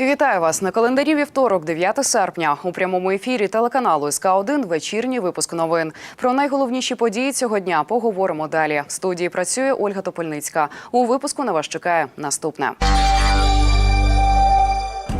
Вітаю вас на календарі вівторок, 9 серпня. У прямому ефірі телеканалу СК 1 вечірній випуск новин. Про найголовніші події цього дня поговоримо далі. В студії працює Ольга Топольницька. У випуску на вас чекає наступне.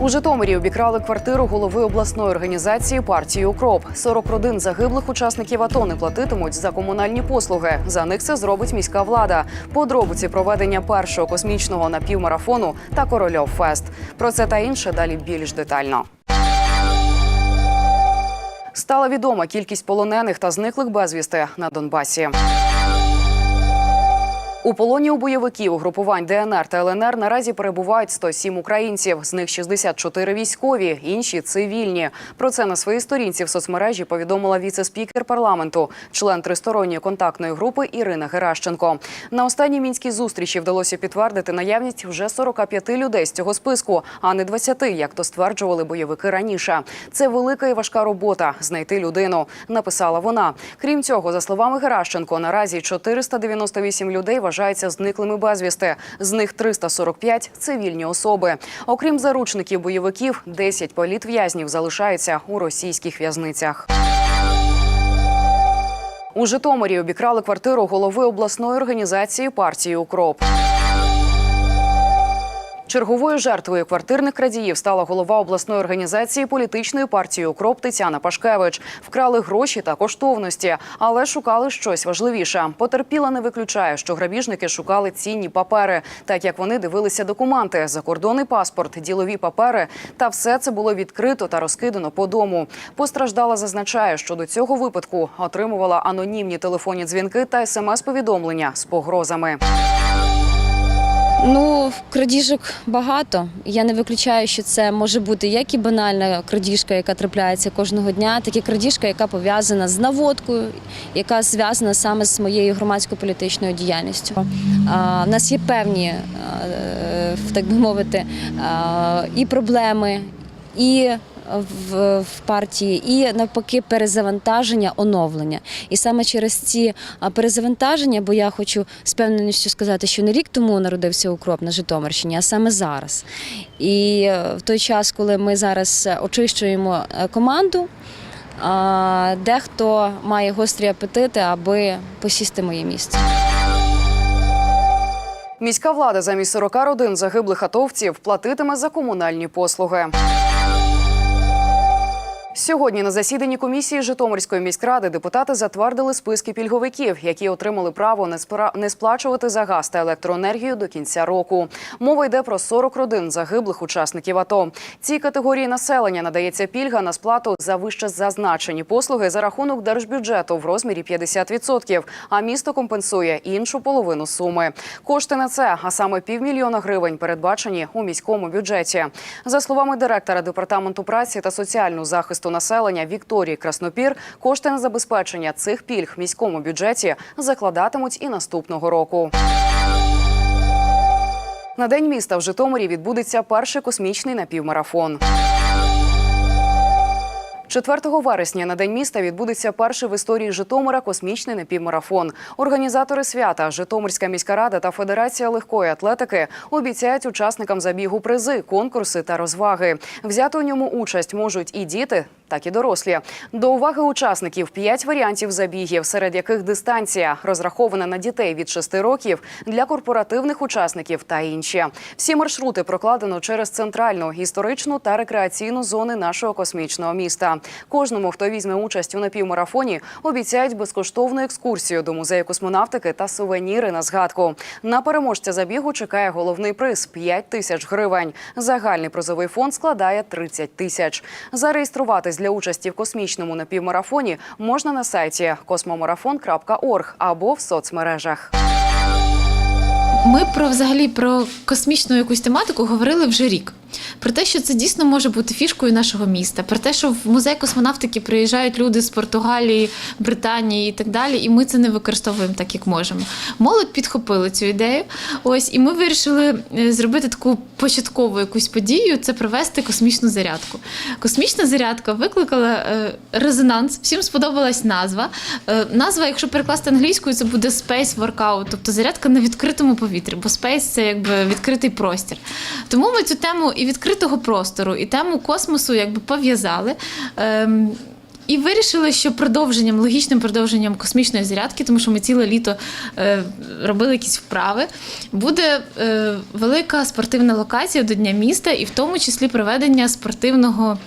У Житомирі обікрали квартиру голови обласної організації партії Укроп. 40 родин загиблих учасників АТО не платитимуть за комунальні послуги. За них це зробить міська влада. Подробиці проведення першого космічного напівмарафону та Корольов Фест. Про це та інше далі більш детально. Стала відома кількість полонених та зниклих безвісти на Донбасі. У полоні у бойовиків угрупувань ДНР та ЛНР наразі перебувають 107 українців. З них 64 військові, інші цивільні. Про це на своїй сторінці в соцмережі повідомила віце-спікер парламенту, член тристоронньої контактної групи Ірина Геращенко. На останній мінській зустрічі вдалося підтвердити наявність вже 45 людей з цього списку, а не 20, як то стверджували бойовики раніше. Це велика і важка робота знайти людину. Написала вона. Крім цього, за словами Геращенко, наразі 498 людей вважаються зниклими безвісти. З них 345 – цивільні особи. Окрім заручників бойовиків, 10 політв'язнів залишаються у російських в'язницях. У Житомирі обікрали квартиру голови обласної організації партії Укроп. Черговою жертвою квартирних крадіїв стала голова обласної організації політичної партії Укроп Тетяна Пашкевич. Вкрали гроші та коштовності, але шукали щось важливіше. Потерпіла не виключає, що грабіжники шукали цінні папери, так як вони дивилися документи, закордонний паспорт, ділові папери. Та все це було відкрито та розкидано по дому. Постраждала зазначає, що до цього випадку отримувала анонімні телефонні дзвінки та смс-повідомлення з погрозами. Ну, крадіжок багато. Я не виключаю, що це може бути як і банальна крадіжка, яка трапляється кожного дня, так і крадіжка, яка пов'язана з наводкою, яка зв'язана саме з моєю громадсько-політичною діяльністю. В нас є певні, е, так би мовити, і проблеми, і в, в партії, і навпаки, перезавантаження, оновлення. І саме через ці перезавантаження, бо я хочу з певненістю сказати, що не рік тому народився укроп на Житомирщині, а саме зараз. І е, в той час, коли ми зараз е, очищуємо е, команду. Дехто має гострі апетити, аби посісти моє місце. Міська влада замість 40 родин загиблих атовців платитиме за комунальні послуги. Сьогодні на засіданні комісії Житомирської міськради депутати затвердили списки пільговиків, які отримали право не сплачувати за газ та електроенергію до кінця року. Мова йде про 40 родин загиблих учасників АТО. Цій категорії населення надається пільга на сплату за вище зазначені послуги за рахунок держбюджету в розмірі 50%, а місто компенсує іншу половину суми. Кошти на це, а саме півмільйона гривень, передбачені у міському бюджеті. За словами директора департаменту праці та соціального захисту населення Вікторії Краснопір, кошти на забезпечення цих пільг в міському бюджеті закладатимуть і наступного року. На день міста в Житомирі відбудеться перший космічний напівмарафон. 4 вересня на день міста відбудеться перший в історії Житомира космічний напівмарафон. Організатори свята, Житомирська міська рада та Федерація легкої атлетики обіцяють учасникам забігу призи, конкурси та розваги. Взяти у ньому участь можуть і діти. Так і дорослі до уваги учасників п'ять варіантів забігів, серед яких дистанція розрахована на дітей від 6 років для корпоративних учасників та інші. Всі маршрути прокладено через центральну історичну та рекреаційну зони нашого космічного міста. Кожному, хто візьме участь у напівмарафоні, обіцяють безкоштовну екскурсію до музею космонавтики та сувеніри на згадку. На переможця забігу чекає головний приз 5 тисяч гривень. Загальний призовий фонд складає 30 тисяч. Зареєструватись для участі в космічному напівмарафоні можна на сайті космомарафон.орг або в соцмережах. Ми про взагалі про космічну якусь тематику говорили вже рік. Про те, що це дійсно може бути фішкою нашого міста, про те, що в музей космонавтики приїжджають люди з Португалії, Британії і так далі, і ми це не використовуємо так, як можемо. Молодь підхопила цю ідею. Ось, і ми вирішили е, зробити таку початкову якусь подію це провести космічну зарядку. Космічна зарядка викликала е, резонанс. Всім сподобалась назва. Е, назва, якщо перекласти англійською, це буде Space Workout, тобто зарядка на відкритому повітрі, бо Space – це якби відкритий простір. Тому ми цю тему і відкритого простору, і тему космосу якби пов'язали. Ем, і вирішили, що продовженням, логічним продовженням космічної зарядки, тому що ми ціле літо е, робили якісь вправи, буде е, велика спортивна локація до Дня міста, і в тому числі проведення спортивного.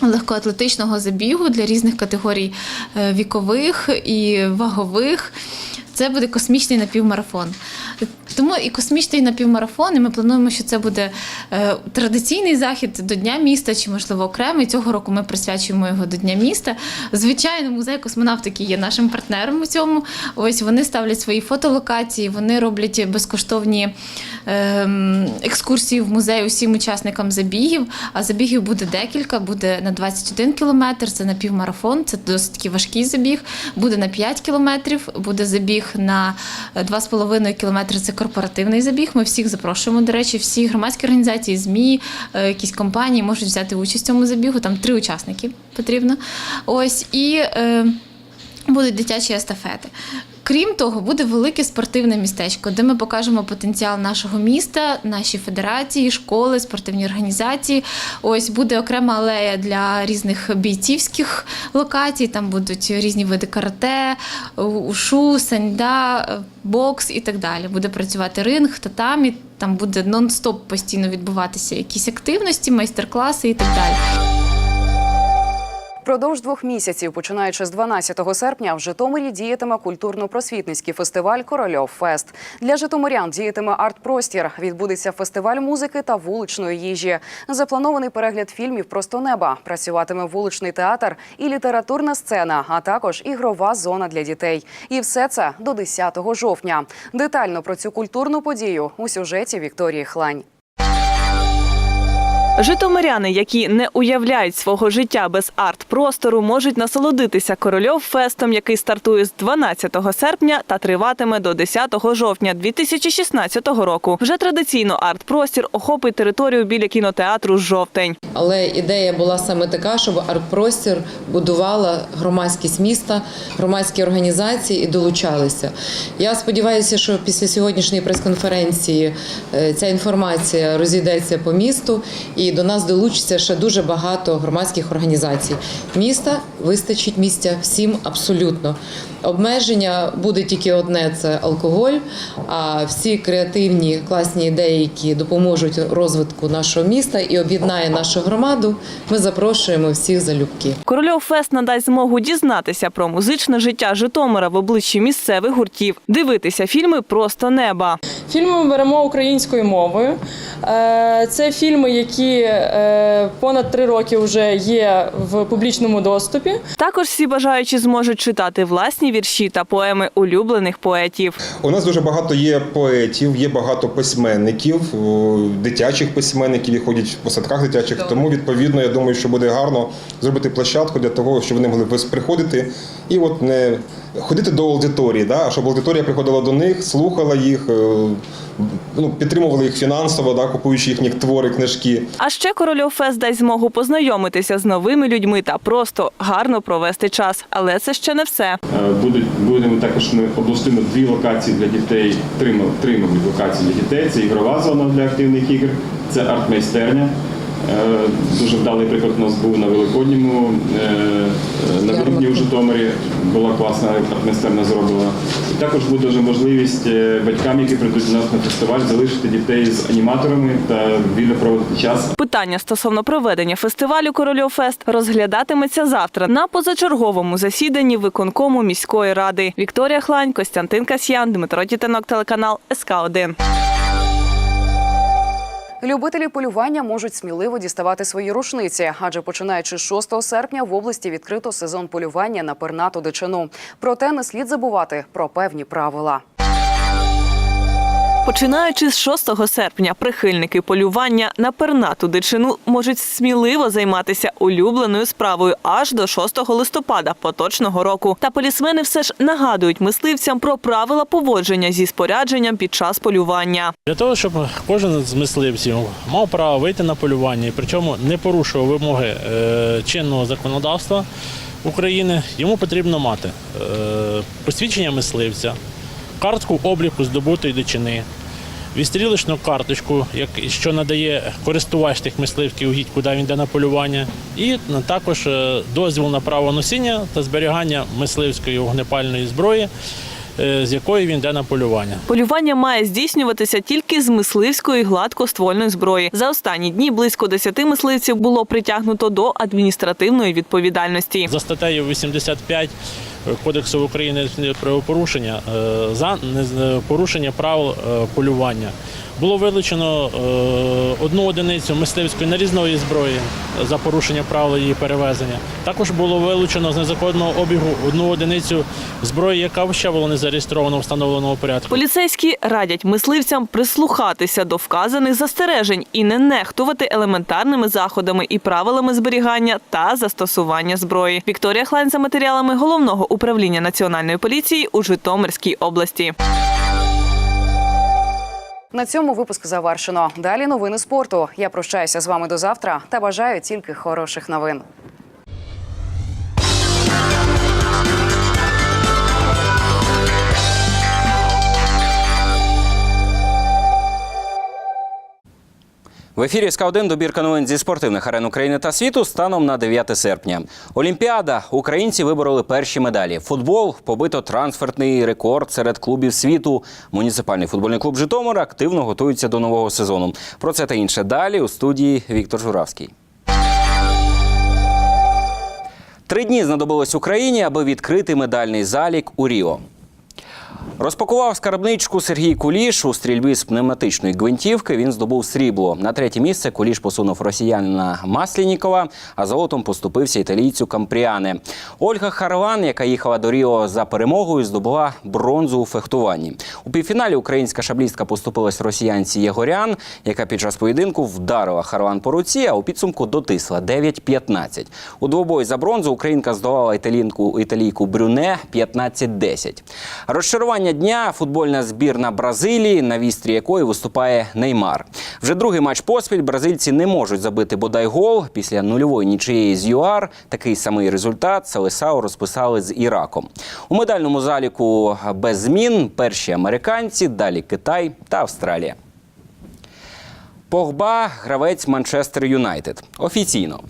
Легкоатлетичного забігу для різних категорій е, вікових і вагових. Це буде космічний напівмарафон. Тому і космічний напівмарафон, і ми плануємо, що це буде е, традиційний захід до Дня міста, чи можливо окремий. Цього року ми присвячуємо його до Дня міста. Звичайно, музей космонавтики є нашим партнером у цьому. Ось вони ставлять свої фотолокації, вони роблять безкоштовні ем, екскурсії в музей усім учасникам забігів. А забігів буде декілька, буде на 21 кілометр, це напівмарафон, це досить важкий забіг. Буде на 5 кілометрів, буде забіг на е, 2,5 кілометри. Це корпоративний забіг. Ми всіх запрошуємо. До речі, всі громадські організації, ЗМІ, е, якісь компанії можуть взяти участь в цьому забігу. Там три учасники потрібно. Ось і. Е, Будуть дитячі естафети. Крім того, буде велике спортивне містечко, де ми покажемо потенціал нашого міста, наші федерації, школи, спортивні організації. Ось буде окрема алея для різних бійцівських локацій. Там будуть різні види карате, ушу, саньда, бокс і так далі. Буде працювати ринг, татамі. Там буде нон-стоп постійно відбуватися якісь активності, майстер-класи і так далі. Впродовж двох місяців, починаючи з 12 серпня, в Житомирі діятиме культурно-просвітницький фестиваль Корольов Фест. Для житомирян діятиме арт-простір. Відбудеться фестиваль музики та вуличної їжі. Запланований перегляд фільмів Просто неба. Працюватиме вуличний театр і літературна сцена, а також ігрова зона для дітей. І все це до 10 жовтня. Детально про цю культурну подію у сюжеті Вікторії Хлань. Житомиряни, які не уявляють свого життя без арт-простору, можуть насолодитися Корольов фестом, який стартує з 12 серпня та триватиме до 10 жовтня 2016 року. Вже традиційно арт-простір охопить територію біля кінотеатру Жовтень. Але ідея була саме така, щоб арт-простір будувала громадськість міста, громадські організації і долучалися. Я сподіваюся, що після сьогоднішньої прес-конференції е, ця інформація розійдеться по місту, і до нас долучиться ще дуже багато громадських організацій. Міста вистачить місця всім абсолютно. Обмеження буде тільки одне це алкоголь. А всі креативні класні ідеї, які допоможуть розвитку нашого міста і об'єднає нашу громаду, ми запрошуємо всіх залюбки. Корольов фест надасть змогу дізнатися про музичне життя Житомира в обличчі місцевих гуртів, дивитися фільми Просто неба. Фільми ми беремо українською мовою. Е, Це фільми, які е, понад три роки вже є в публічному доступі. Також всі бажаючі зможуть читати власні вірші та поеми улюблених поетів. У нас дуже багато є поетів, є багато письменників, дитячих письменників, які ходять по садках дитячих. Тому відповідно я думаю, що буде гарно зробити площадку для того, щоб вони могли приходити і от не ходити до аудиторії, да, а щоб аудиторія приходила до них, слухала їх, е, ну, підтримували їх фінансово, да, купуючи їхні твори, книжки. А ще Корольов Фест дасть змогу познайомитися з новими людьми та просто гарно провести час. Але це ще не все. Е, Будуть будемо також ми облаштуємо дві локації для дітей, три, три локації для дітей. Це ігрова зона для активних ігр, це арт-майстерня. Е, Дуже вдалий приклад у нас був на Великодньому е, на Великдні у Житомирі. Була класна арт-майстерня зроблена. І також буде вже можливість е, батькам, які прийдуть до нас на фестиваль, залишити дітей з аніматорами та вільно проводити час Питання стосовно проведення фестивалю Корольов Фест розглядатиметься завтра на позачерговому засіданні виконкому міської ради. Вікторія Хлань, Костянтин Касьян, Дмитро Тітинок, телеканал СК 1 Любителі полювання можуть сміливо діставати свої рушниці, адже починаючи з 6 серпня в області відкрито сезон полювання на пернату дичину. Проте не слід забувати про певні правила. Починаючи з 6 серпня, прихильники полювання на пернату дичину можуть сміливо займатися улюбленою справою аж до 6 листопада поточного року. Та полісмени все ж нагадують мисливцям про правила поводження зі спорядженням під час полювання. Для того, щоб кожен з мисливців мав право вийти на полювання, і причому не порушував вимоги е, чинного законодавства України, йому потрібно мати е, посвідчення мисливця, картку обліку здобутої дичини, відстрілочну карточку, що надає користувач тих мисливських угідь, куди він йде на полювання, і е, також е, дозвіл на право носіння та зберігання мисливської вогнепальної зброї, е, з якої він йде на полювання. Полювання має здійснюватися тільки з мисливської гладкоствольної зброї. За останні дні близько 10 мисливців було притягнуто до адміністративної відповідальності. За статтею 85 Кодексу України про порушення е, за нез- порушення правил е, полювання. Було вилучено е, одну одиницю мисливської нарізної зброї за порушення правил її перевезення. Також було вилучено з незаконного обігу одну одиницю зброї, яка ще була не зареєстрована в встановленому порядку. Поліцейські радять мисливцям прислухатися до вказаних застережень і не нехтувати елементарними заходами і правилами зберігання та застосування зброї. Вікторія Хлайн за матеріалами головного управління національної поліції у Житомирській області. На цьому випуск завершено. Далі новини спорту. Я прощаюся з вами до завтра та бажаю тільки хороших новин. В ефірі СК 1 добірка новин зі спортивних арен України та світу станом на 9 серпня. Олімпіада. Українці вибороли перші медалі. Футбол побито трансфертний рекорд серед клубів світу. Муніципальний футбольний клуб Житомир активно готується до нового сезону. Про це та інше далі у студії Віктор Журавський. Три дні знадобилось Україні, аби відкрити медальний залік у Ріо. Розпакував скарбничку Сергій Куліш у стрільбі з пневматичної гвинтівки. Він здобув срібло. На третє місце Куліш посунув росіянина Маслінікова, а золотом поступився італійцю Кампріане. Ольга Харван, яка їхала до Ріо за перемогою, здобула бронзу у фехтуванні. У півфіналі українська шаблістка поступилась росіянці Єгорян, яка під час поєдинку вдарила Харван по руці, а у підсумку дотисла 9-15. У двобої за бронзу українка здолала італійку, італійку Брюне 15-10. Розчарування дня футбольна збірна Бразилії, на вістрі якої виступає Неймар. Вже другий матч поспіль бразильці не можуть забити бодай гол. Після нульової нічиєї з ЮАР такий самий результат Селесау розписали з Іраком. У медальному заліку без змін перші американці, далі Китай та Австралія. Погба гравець Манчестер Юнайтед. Офіційно.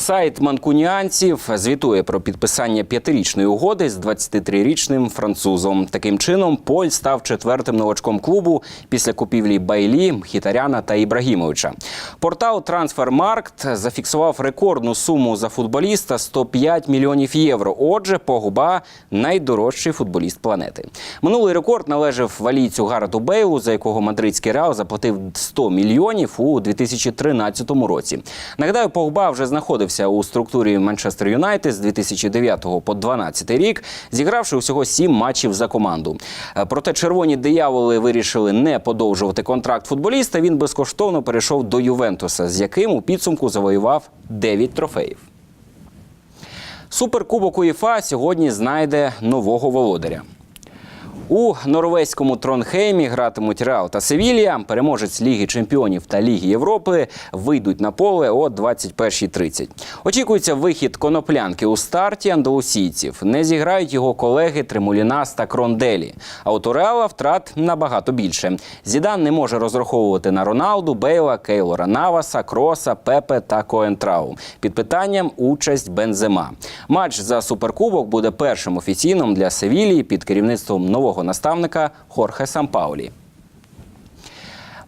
Сайт манкуніанців звітує про підписання п'ятирічної угоди з 23-річним французом. Таким чином, Поль став четвертим новачком клубу після купівлі Байлі, Мхітаряна та Ібрагімовича. Портал Трансфермаркт зафіксував рекордну суму за футболіста 105 мільйонів євро. Отже, Погба найдорожчий футболіст планети. Минулий рекорд належав валійцю Гаррету Бейлу, за якого мадридський Реал заплатив 100 мільйонів у 2013 році. Нагадаю, Погба вже знаходився у структурі Манчестер Юнайтед з 2009 по 2012 рік, зігравши усього сім матчів за команду. Е, Проте червоні дияволи вирішили не подовжувати контракт футболіста. Він безкоштовно перейшов до Ювентуса, з яким у підсумку завоював 9 трофеїв. Суперкубок УЄФА сьогодні знайде нового володаря. У норвезькому Тронхеймі гратимуть Реал та Севілія. Переможець Ліги Чемпіонів та Ліги Європи вийдуть на поле о 21.30. Очікується вихід коноплянки у старті андалусійців. Не зіграють його колеги Тремулінас та Кронделі. А от у Реала втрат набагато більше. Зідан не може розраховувати на Роналду, Бейла, Кейлора Наваса, Кроса, Пепе та Коентрау. Під питанням участь Бензема. Матч за суперкубок буде першим офіційним для Севілії під керівництвом нового наставника Хорхе Сампаулі.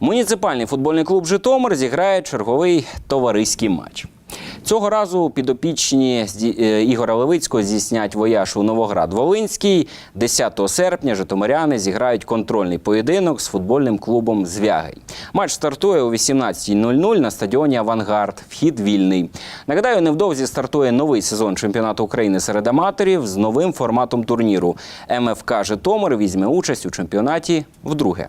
Муніципальний футбольний клуб Житомир зіграє черговий товариський матч. Цього разу підопічні е, Ігора Левицького здійснять вояж у Новоград-Волинський. 10 серпня житомиряни зіграють контрольний поєдинок з футбольним клубом Звягель. Матч стартує о 18.00 на стадіоні Авангард. Вхід вільний. Нагадаю, невдовзі стартує новий сезон чемпіонату України серед аматорів з новим форматом турніру. МФК Житомир візьме участь у чемпіонаті вдруге.